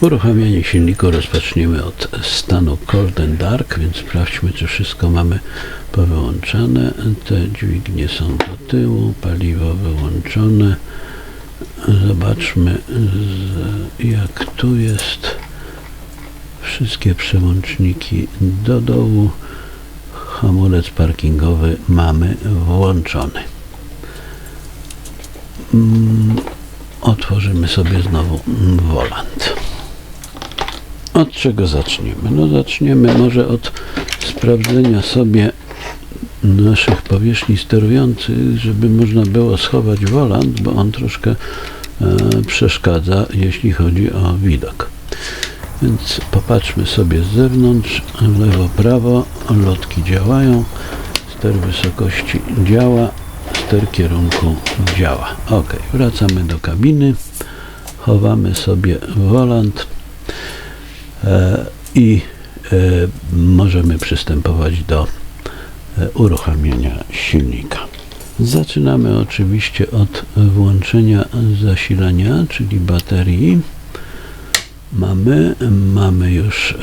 Uruchamianie silniku rozpoczniemy od stanu Cold and Dark, więc sprawdźmy, czy wszystko mamy powyłączane. Te dźwignie są do tyłu, paliwo wyłączone. Zobaczmy, jak tu jest. Wszystkie przełączniki do dołu. Hamulec parkingowy mamy włączony. Mm, Otworzymy sobie znowu wolant. Od czego zaczniemy? No zaczniemy może od sprawdzenia sobie naszych powierzchni sterujących, żeby można było schować wolant, bo on troszkę e, przeszkadza, jeśli chodzi o widok. Więc popatrzmy sobie z zewnątrz, lewo, prawo, lotki działają, ster wysokości działa, ster kierunku działa. Ok, wracamy do kabiny, chowamy sobie wolant i e, możemy przystępować do e, uruchamiania silnika. Zaczynamy oczywiście od włączenia zasilania, czyli baterii. Mamy, mamy już e,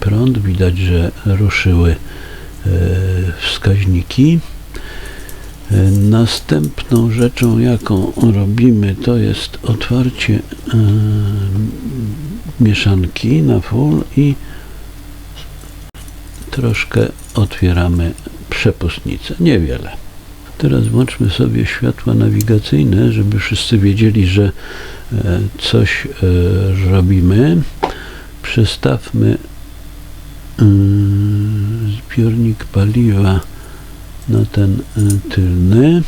prąd, widać, że ruszyły e, wskaźniki. E, Następną rzeczą, jaką robimy, to jest otwarcie e, mieszanki na full i troszkę otwieramy przepustnicę, niewiele. Teraz włączmy sobie światła nawigacyjne, żeby wszyscy wiedzieli, że e, coś e, robimy. Przestawmy mm, zbiornik paliwa na ten y, tylny,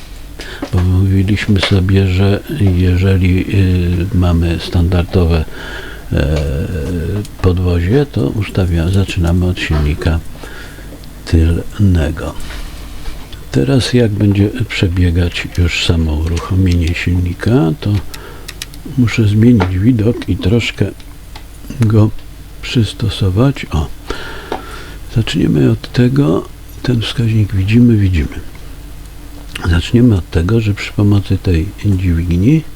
bo mówiliśmy sobie, że jeżeli mamy standardowe e, podwozie, to ustawia, zaczynamy od silnika tylnego. Teraz jak będzie przebiegać już samo uruchomienie silnika, to muszę zmienić widok i troszkę go przystosować. O, zaczniemy od tego, ten wskaźnik widzimy, widzimy. Zaczniemy od tego, że przy pomocy tej dźwigni e,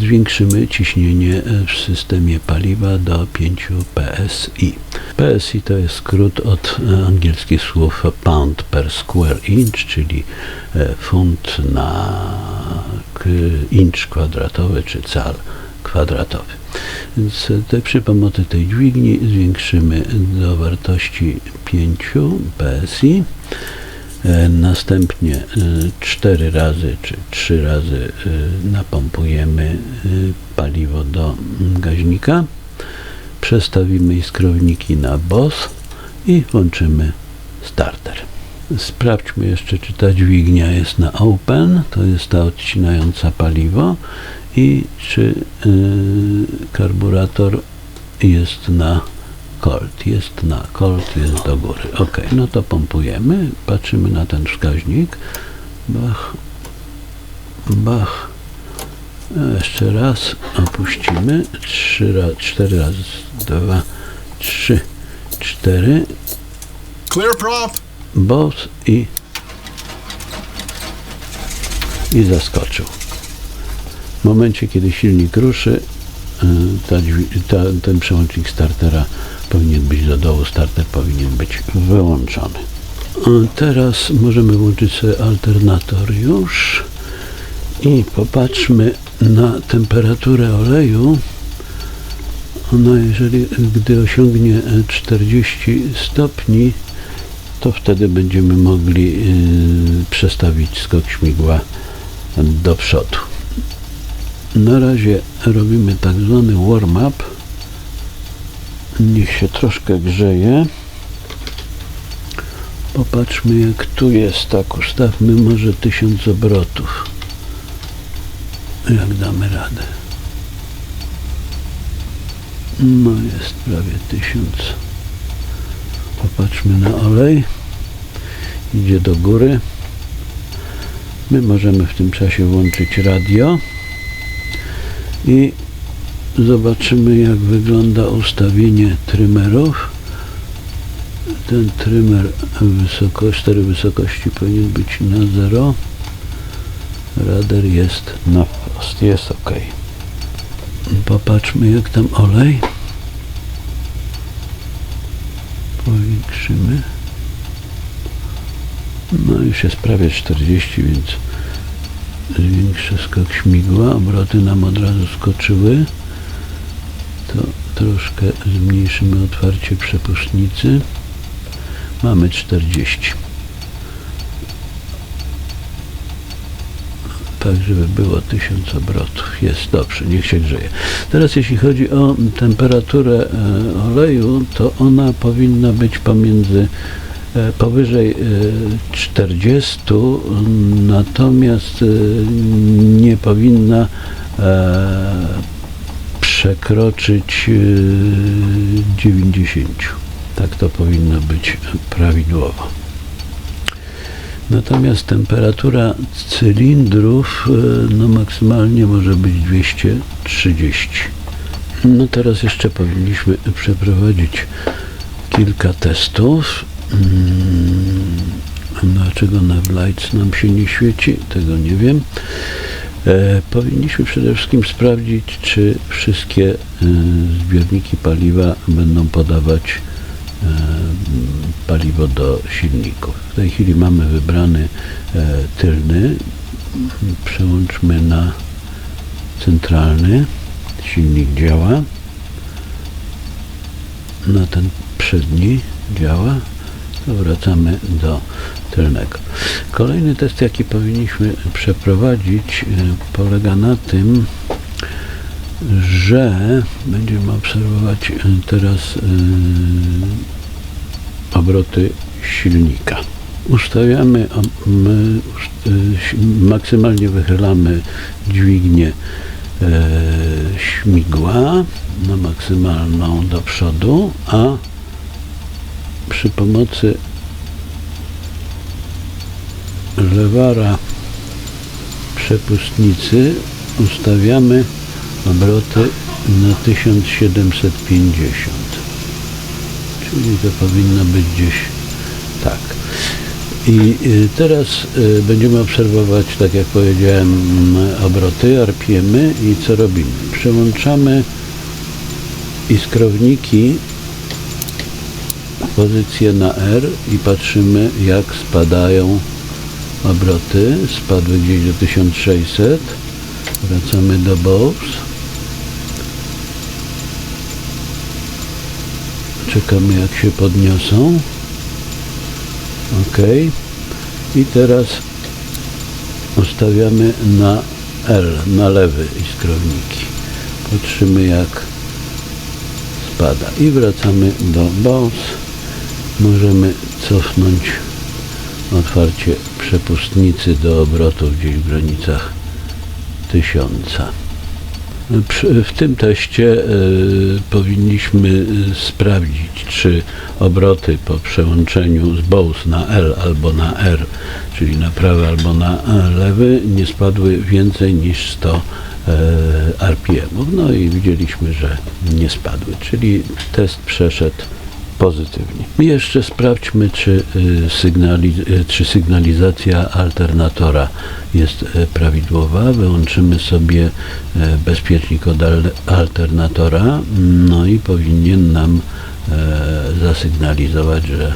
zwiększymy ciśnienie e, w systemie paliwa do 5 PSI. PSI to jest skrót od e, angielskich słów pound per square inch, czyli e, funt na inch kwadratowy czy cal kwadratowy. Więc e, te, przy pomocy tej dźwigni zwiększymy do wartości 5 PSI. E, Następnie 4 razy czy 3 razy e, napompujemy e, paliwo do mm, gaźnika. Przestawimy iskrowniki na BOS i włączymy starter. Sprawdźmy jeszcze, czy ta dźwignia jest na open, to jest ta odcinająca paliwo i czy karburator jest na cold. Jest na cold, jest do góry. Ok, no to pompujemy, patrzymy na ten wskaźnik. Bach, bach. Jeszcze raz opuścimy. Trzy razy, cztery razy, dwa, trzy, cztery. Clear prop. boss i i zaskoczył. W momencie, kiedy silnik ruszy, y, ta, ta, ten przełącznik startera powinien być do dołu, starter powinien być wyłączony. Teraz możemy włączyć sobie alternator już i popatrzmy na temperaturę oleju. Ona, jeżeli, gdy osiągnie e, 40 stopni, to wtedy będziemy mogli y, przestawić skok śmigła do przodu. Na razie robimy tak zwany warm-up. Niech się troszkę grzeje. Popatrzmy jak tu jest. Tak, ustawmy może 1000 obrotów. Jak damy radę. No jest prawie 1000. Popatrzmy na olej. Idzie do góry. My możemy w tym czasie włączyć radio i zobaczymy jak wygląda ustawienie trymerów. Ten trymer wysoko, stery wysokości powinien być na 0. Radar jest na wprost. Jest ok. Popatrzmy jak tam olej. Powiększymy. No już jest prawie 40, więc zwiększę skok śmigła. Obroty nam od razu skoczyły. To troszkę zmniejszymy otwarcie przepuszcznicy. Mamy 40. tak, żeby było 1000 obrotów. Jest dobrze, niech się grzeje. Teraz jeśli chodzi o temperaturę e, oleju, to ona powinna być pomiędzy e, powyżej e, 40, natomiast e, nie powinna przekroczyć e, 90. Tak to powinno być prawidłowo. Natomiast temperatura cylindrów e, no maksymalnie może być 230. No teraz jeszcze powinniśmy przeprowadzić kilka testów. Mm, Dlaczego Lights nam się nie świeci? Tego nie wiem. E, powinniśmy przede wszystkim sprawdzić, czy wszystkie e, zbiorniki paliwa będą podawać e, paliwo do silników. W tej chwili mamy wybrany tylny. Przełączmy na centralny. Silnik działa. Na ten przedni działa. To wracamy do Kolejny test, jaki powinniśmy przeprowadzić, e, polega na tym, że będziemy obserwować e, teraz e, obroty silnika. Ustawiamy, maksymalnie wychylamy dźwignię śmigła na maksymalną do przodu, a przy pomocy lewara przepustnicy ustawiamy obroty na 1750 czyli to powinno być gdzieś tak. I y, teraz y, będziemy obserwować, tak jak powiedziałem, obroty, RPMy i co robimy? Przełączamy iskrowniki w pozycję na R i patrzymy jak spadają obroty. Spadły gdzieś do 1600. Wracamy do Bose. Czekamy jak się podniosą. OK. I teraz ustawiamy na L, na lewy iskrowniki. Patrzymy jak spada. I wracamy do Bose. Możemy cofnąć otwarcie przepustnicy do obrotów gdzieś w granicach tysiąca. W tym teście e, powinniśmy e, sprawdzić, czy obroty po przełączeniu z Bose na L albo na R, czyli na prawy albo na e, lewy, nie spadły więcej niż 100 e, RPM. No i widzieliśmy, że nie spadły, czyli test przeszedł pozytywnie. Jeszcze sprawdźmy, czy, y, sygnali, y, czy sygnalizacja alternatora jest e, prawidłowa. Wyłączymy sobie bezpiecznik od al- alternatora, no i powinien nam zasygnalizować, że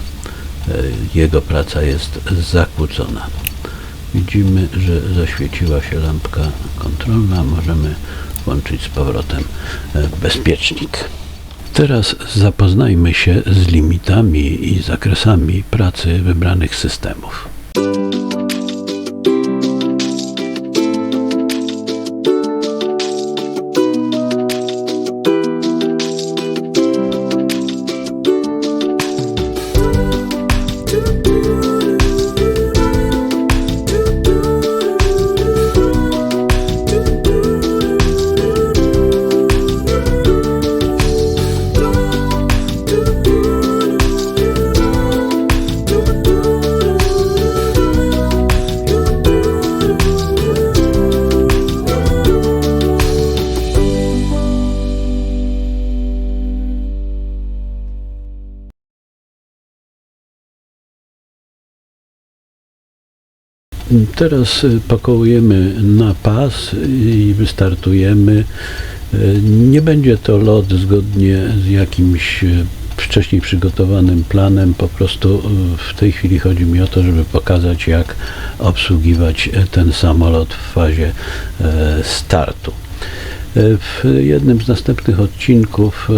jego praca jest zakłócona. Widzimy, że zaświeciła się lampka kontrolna. Możemy włączyć z powrotem bezpiecznik. Teraz zapoznajmy się z limitami i zakresami pracy wybranych systemów. Teraz y, pokołujemy na pas i wystartujemy. Y, Nie będzie to lot zgodnie z jakimś y, wcześniej przygotowanym planem. Po prostu w tej chwili chodzi mi o to, żeby pokazać, jak obsługiwać ten samolot w fazie e, startu. W jednym z następnych odcinków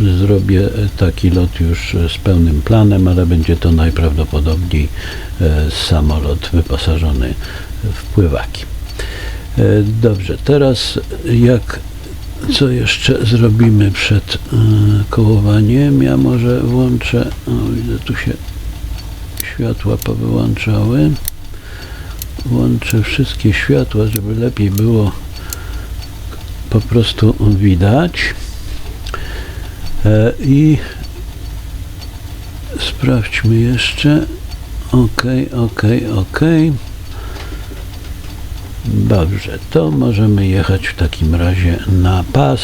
zrobię taki lot już z pełnym planem, ale będzie to najprawdopodobniej e, samolot wyposażony w pływaki. E, Dobrze, teraz jak co jeszcze zrobimy przed e, kołowaniem? Ja może włączę, o widzę tu się światła powyłączały. Włączę wszystkie światła, żeby lepiej było po prostu widać. E, I sprawdźmy jeszcze. Ok, ok, ok. Dobrze, to możemy jechać w takim razie na pas.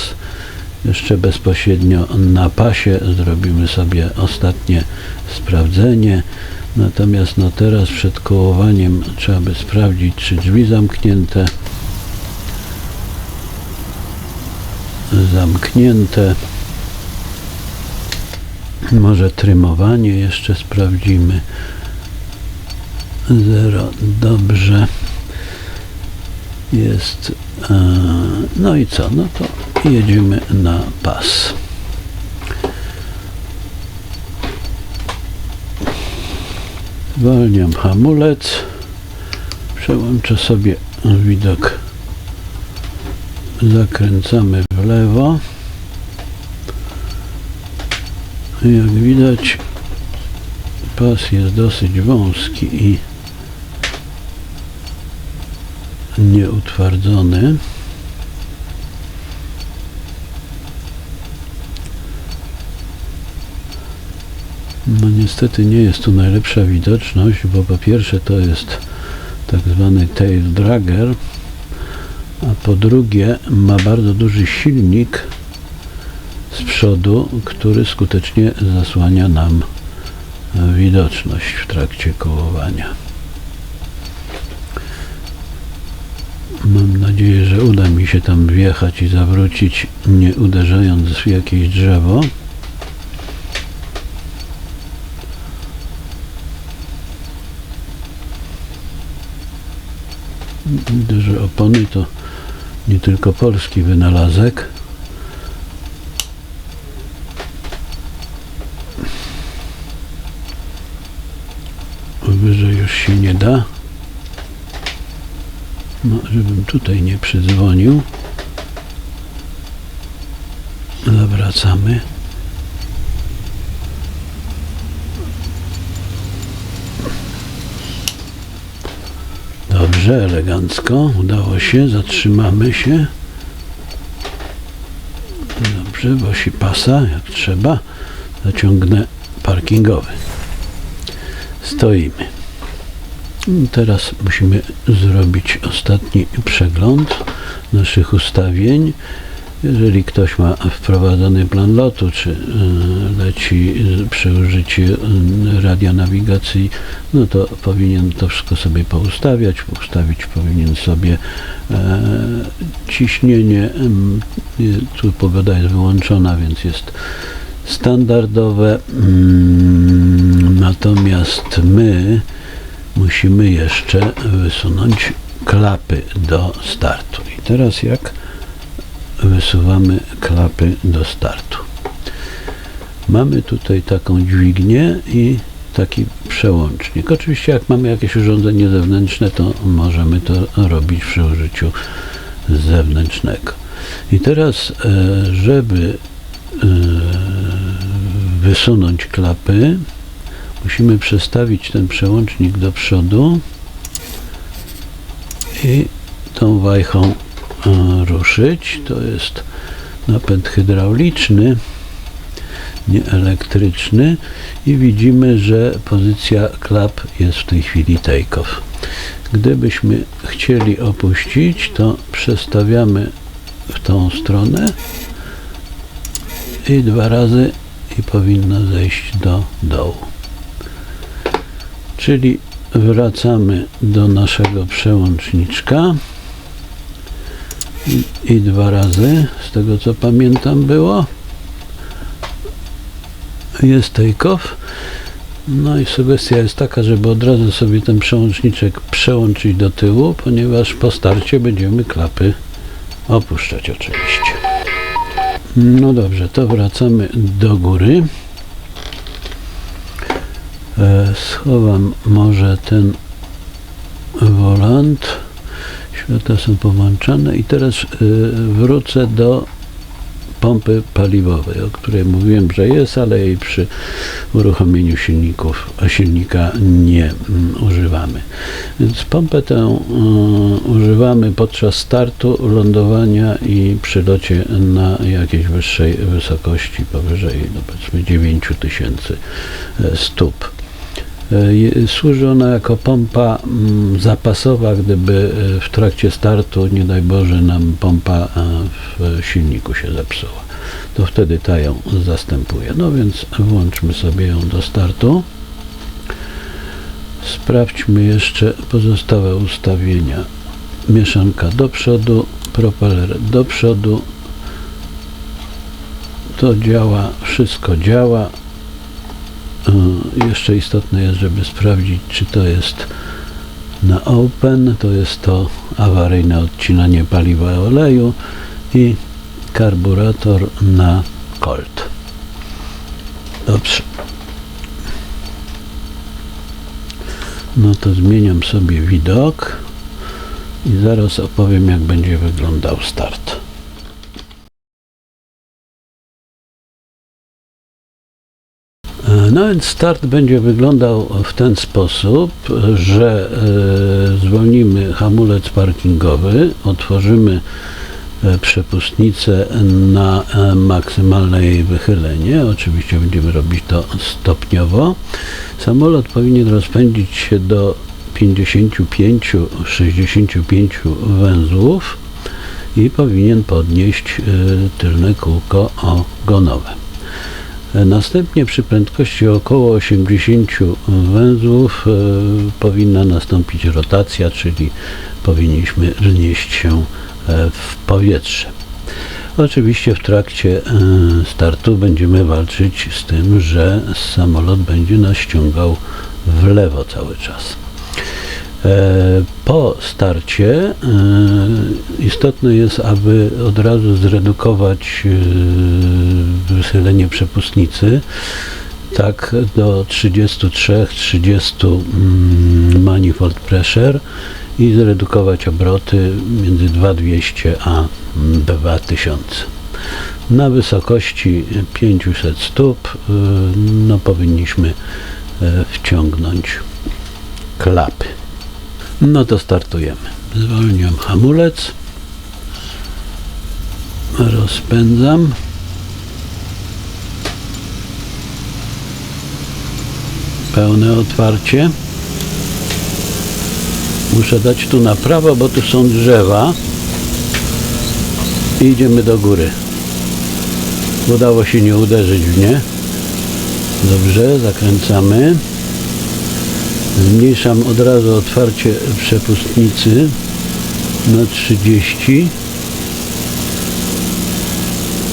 Jeszcze bezpośrednio na pasie zrobimy sobie ostatnie sprawdzenie. Natomiast no teraz przed kołowaniem trzeba by sprawdzić, czy drzwi zamknięte. Zamknięte. Może trymowanie jeszcze sprawdzimy. Zero, dobrze. Jest. E, no i co? No to jedziemy na pas. Zwalniam hamulec. Przełączę sobie widok. Zakręcamy w lewo. Jak widać, pas jest dosyć wąski i nieutwardzony. No niestety nie jest tu najlepsza widoczność, bo po pierwsze to jest tak zwany tail dragger, a po drugie ma bardzo duży silnik z przodu, który skutecznie zasłania nam e, widoczność w trakcie kołowania. Mam nadzieję, że uda mi się tam wjechać i zawrócić, nie uderzając w jakieś drzewo. Widzę, opony to nie tylko polski wynalazek. Wyżej już się nie da. No, żebym tutaj nie przydzwonił. Zawracamy. Dobrze, elegancko. Udało się. Zatrzymamy się. Dobrze, wosi pasa, jak trzeba. Zaciągnę parkingowy. Stoimy. Teraz musimy zrobić ostatni przegląd naszych ustawień. Jeżeli ktoś ma wprowadzony plan lotu, czy y, leci z- przy użyciu y, radia nawigacji, no to powinien to wszystko sobie poustawiać. Ustawić powinien sobie e, ciśnienie. Tu pogoda jest wyłączona, więc jest standardowe. Mm, Natomiast my musimy jeszcze wysunąć klapy do startu. I teraz jak wysuwamy klapy do startu? Mamy tutaj taką dźwignię i taki przełącznik. Oczywiście jak mamy jakieś urządzenie zewnętrzne, to możemy to robić przy użyciu zewnętrznego. I teraz, e, żeby e, wysunąć klapy, musimy przestawić ten przełącznik do przodu i tą wajchą e, ruszyć. To jest napęd hydrauliczny, nie elektryczny i widzimy, że pozycja klap jest w tej chwili take-off. Gdybyśmy chcieli opuścić, to przestawiamy w tą stronę i dwa razy i powinno zejść do dołu. Czyli wracamy do naszego przełączniczka i, i dwa razy, z tego co pamiętam było. Jest take-off. No i sugestia jest taka, żeby od razu sobie ten przełączniczek przełączyć do tyłu, ponieważ po starcie będziemy klapy opuszczać oczywiście. No dobrze, to wracamy do góry. E, schowam może ten wolant. Światła są połączone i teraz e, wrócę do pompy paliwowej, o której mówiłem, że jest, ale jej przy uruchomieniu silników, silnika nie mm, używamy. Więc pompę tę y, używamy podczas startu, lądowania i przylocie na jakiejś wyższej wysokości, powyżej no powiedzmy 9000 e, stóp. E, Służy ona jako pompa mm, zapasowa, gdyby e, w trakcie startu, nie daj Boże, nam pompa e, w silniku się zepsuła. To wtedy ta ją zastępuje. No więc włączmy sobie ją do startu. Sprawdźmy jeszcze pozostałe ustawienia. Mieszanka do przodu, propeller do przodu. To działa, wszystko działa. Y, Jeszcze istotne jest, żeby sprawdzić, czy to jest na open, to jest to awaryjne odcinanie paliwa oleju i karburator na cold. Dobrze. No to zmieniam sobie widok i zaraz opowiem, jak będzie wyglądał start. E, No więc start będzie wyglądał w ten sposób, że e, zwolnimy hamulec parkingowy, otworzymy e, przepustnicę na e, maksymalne jej wychylenie. Oczywiście będziemy robić to stopniowo. Samolot powinien rozpędzić się do 55-65 węzłów i powinien podnieść tylne kółko ogonowe. Następnie przy prędkości około 80 węzłów e, powinna nastąpić rotacja, czyli powinniśmy wznieść się e, w powietrze. Oczywiście w trakcie e, startu będziemy walczyć z tym, że samolot będzie nas ściągał w lewo cały czas. Po starcie istotne jest, aby od razu zredukować wychylenie przepustnicy tak do 33-30 mm, manifold pressure i zredukować obroty między 2200 a 2000. Na wysokości 500 stóp e, no, powinniśmy e, wciągnąć klapy. No to startujemy. Zwolniam hamulec. Rozpędzam. Pełne otwarcie. Muszę dać tu na prawo, bo tu są drzewa. I idziemy do góry. Udało się nie uderzyć w nie. Dobrze, zakręcamy. Zmniejszam od razu otwarcie przepustnicy na 30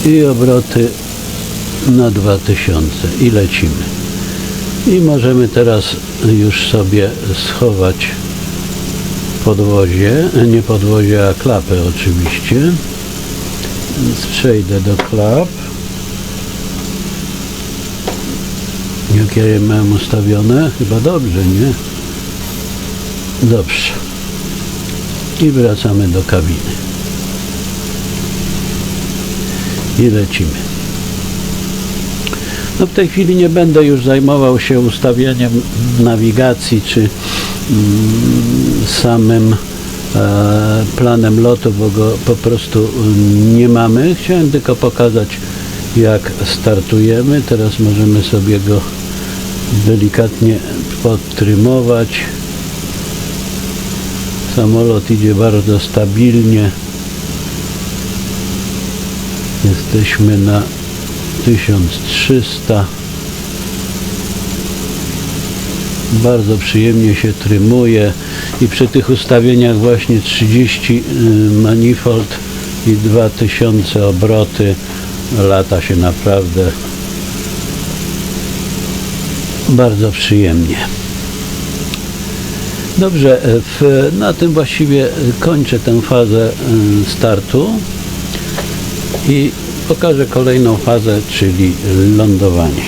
i obroty na 2000 i lecimy. I możemy teraz już sobie schować podwozie, nie podwozie, a klapę oczywiście. Więc przejdę do klap. Jakie je mam ustawione? Chyba dobrze, nie? Dobrze. I wracamy do kabiny. I lecimy. No w tej chwili nie będę już zajmował się ustawianiem nawigacji czy mm, samym e, planem lotu, bo go po prostu mm, nie mamy. Chciałem tylko pokazać jak startujemy. Teraz możemy sobie go delikatnie podtrymować. Samolot idzie bardzo stabilnie. Jesteśmy na 1300. Bardzo przyjemnie się trymuje i przy tych ustawieniach właśnie 30 y, manifold i 2000 obroty lata się naprawdę bardzo przyjemnie. Dobrze, e, w, na tym właściwie kończę tę fazę e, startu i pokażę kolejną fazę, czyli lądowanie.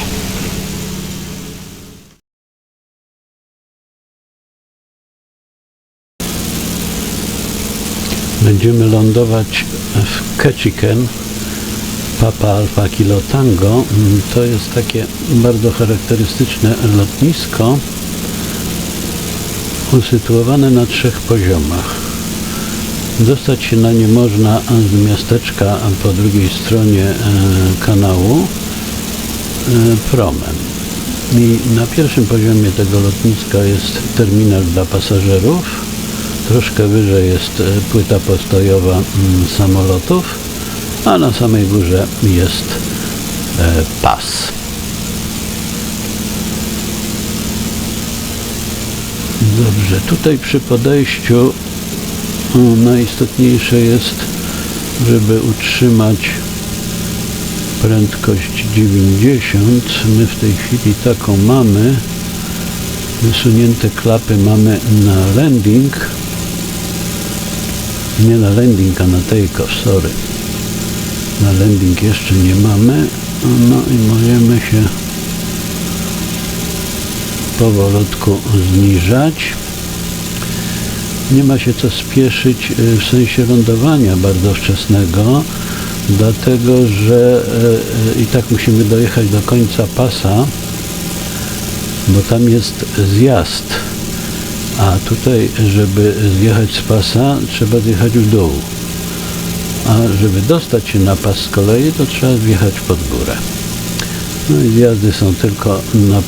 Będziemy lądować w Ketchikan, Papa Alfa Kilo Tango. To jest takie bardzo charakterystyczne lotnisko usytuowane na trzech poziomach. Dostać się na nie można z miasteczka po drugiej stronie e, kanału e, promem. I na pierwszym poziomie tego lotniska jest terminal dla pasażerów. Troszkę wyżej jest e, płyta postojowa mm, samolotów, a na samej górze jest pas. Dobrze, tutaj przy podejściu najistotniejsze jest, żeby utrzymać prędkość 90. My w tej chwili taką mamy. Wysunięte klapy mamy na landing. Nie na landing, a na take-off, sorry. Na landing jeszcze nie mamy. No i możemy się powolutku zniżać. Nie ma się co spieszyć y, w sensie lądowania bardzo wczesnego, dlatego że y, y, i tak musimy dojechać do końca pasa, bo tam jest zjazd. A tutaj, żeby zjechać z pasa, trzeba zjechać w dół. A żeby dostać się na pas z kolei, to trzeba wjechać pod górę. No i zjazdy są tylko na,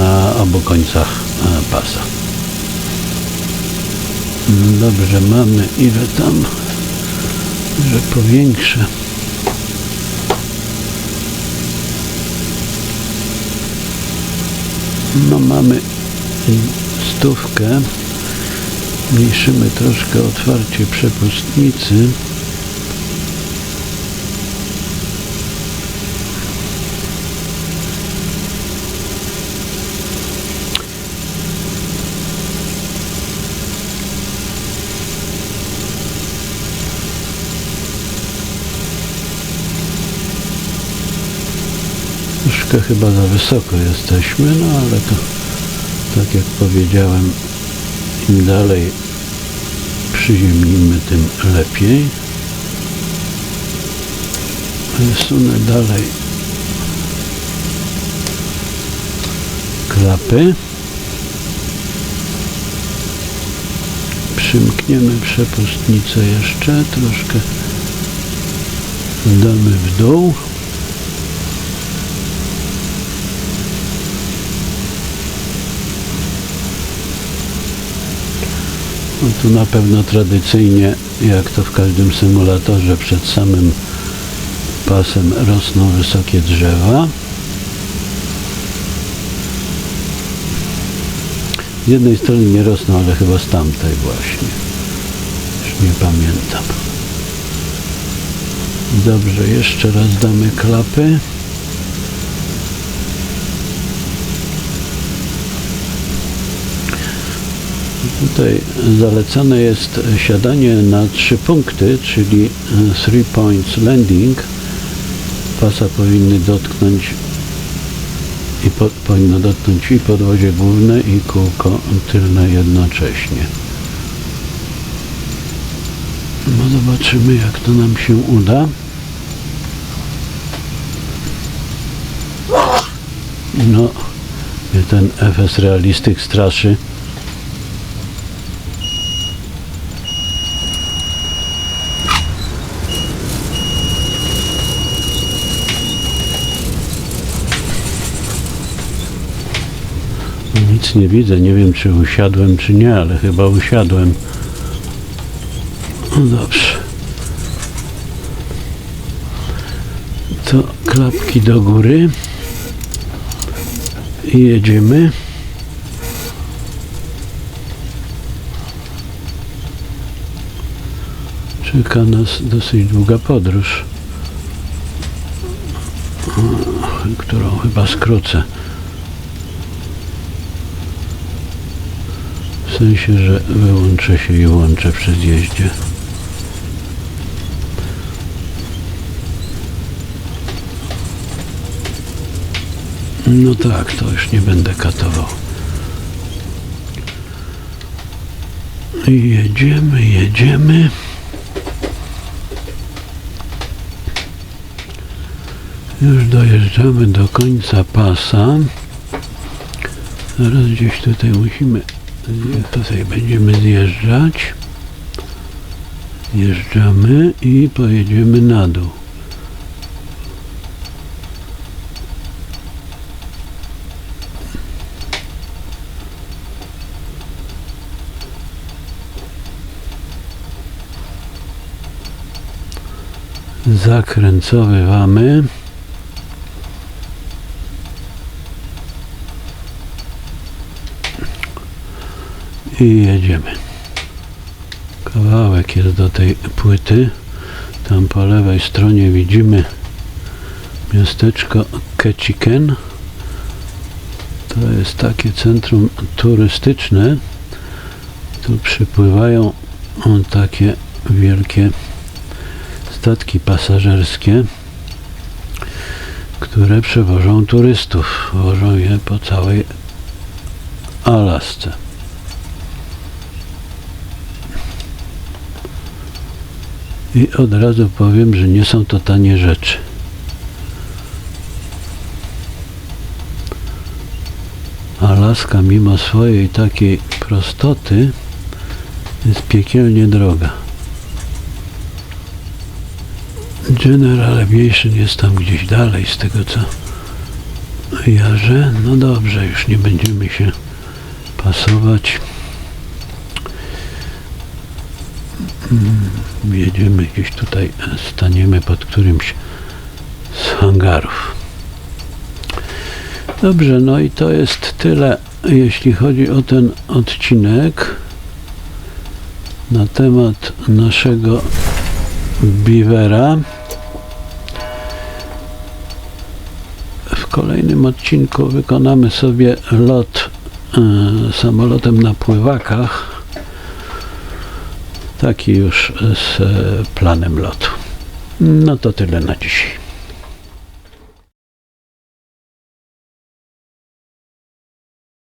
na obu końcach e, pasa. Dobrze, mamy ile tam, że powiększę. No mamy stówkę. Mniejszymy troszkę otwarcie przepustnicy. Troszkę chyba za wysoko jesteśmy, no ale to tak jak powiedziałem, im dalej przyziemnimy, tym lepiej. Wysunę dalej klapy. Przymkniemy przepustnicę jeszcze, troszkę damy w dół. No tu na pewno tradycyjnie, jak to w każdym symulatorze, przed samym pasem rosną wysokie drzewa. Z jednej strony nie rosną, ale chyba z tamtej właśnie. Już nie pamiętam. Dobrze, jeszcze raz damy klapy. Tutaj zalecane jest siadanie na trzy punkty, czyli e, three points landing. Pasa powinny dotknąć i po, powinno dotknąć i podwozie główne i kółko tylne jednocześnie. No zobaczymy jak to nam się uda. No, ten FS Realistyk straszy. nie widzę. Nie wiem, czy usiadłem, czy nie, ale chyba usiadłem. No dobrze. To klapki do góry. I jedziemy. Czeka nas dosyć długa podróż, którą chyba skrócę. W sensie, że wyłączę się i włączę przy zjeździe. No tak, to już nie będę katował. Jedziemy, jedziemy. Już dojeżdżamy do końca pasa. Zaraz gdzieś tutaj musimy, tutaj będziemy zjeżdżać. Jeżdżamy i pojedziemy na dół. Zakręcowywamy. I jedziemy. Kawałek jest do tej płyty. Tam po lewej stronie widzimy miasteczko Ketchiken. To jest takie centrum turystyczne. Tu przypływają takie wielkie statki pasażerskie, które przewożą turystów. Wożą je po całej Alasce. I od razu powiem, że nie są to tanie rzeczy. Alaska mimo swojej takiej prostoty jest piekielnie droga. General Aviation jest tam gdzieś dalej z tego co jarzę. No dobrze, już nie będziemy się pasować. Jedziemy gdzieś tutaj, staniemy pod którymś z hangarów. Dobrze, no i to jest tyle, jeśli chodzi o ten odcinek na temat naszego Beavera. W kolejnym odcinku wykonamy sobie lot e, samolotem na pływakach. Taki już z e, planem lotu. No to tyle na dzisiaj.